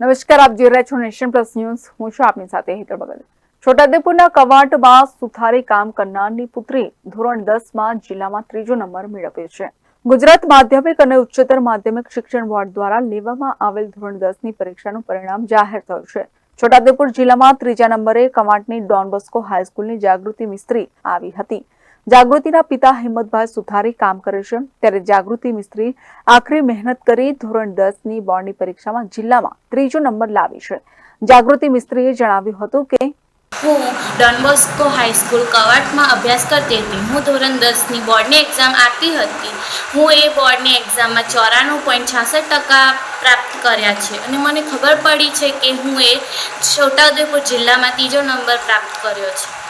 નમસ્કાર, આપ જોઈ રહ્યા છો નેશન પ્લસ ન્યૂઝ. હું છું આપની સાથે હેતર બગલ. છોટાઉદેપુરના કવાંટમાં સુથારી કામ કરનારની પુત્રી ધોરણ દસમાં જિલ્લામાં ત્રીજો નંબર મેળવ્યો છે. ગુજરાત માધ્યમિક અને ઉચ્ચતર માધ્યમિક શિક્ષણ બોર્ડ દ્વારા લેવામાં આવેલ ધોરણ દસની પરીક્ષાનું પરિણામ જાહેર થયું છે. છોટાઉદેપુર જિલ્લામાં ત્રીજા નંબરે કવાંટની ડોન બોસ્કો હાઈસ્કૂલની જાગૃતિ મિસ્ત્રી આવી હતી. જાગૃતિના પિતા હિંમતભાઈ સુથારી કામ કરે છે. ત્યારે જાગૃતિ મિસ્ત્રી આખરી મહેનત કરી ધોરણ દસની બોર્ડની પરીક્ષામાં જિલ્લામાં ત્રીજો નંબર લાવી છે. જાગૃતિ મિસ્ત્રીએ જણાવ્યું હતું કે, હું ડોનબોસ્કો હાઈસ્કૂલ કવાટમાં અભ્યાસ કરતી હતી. હું ધોરણ દસની બોર્ડની એક્ઝામ આપી હતી. હું એ બોર્ડની એક્ઝામમાં ચોરાણું પોઈન્ટ છાસઠ ટકા પ્રાપ્ત કર્યા છે. અને મને ખબર પડી છે કે હું એ છોટાઉદેપુર જિલ્લામાં ત્રીજો નંબર પ્રાપ્ત કર્યો છે.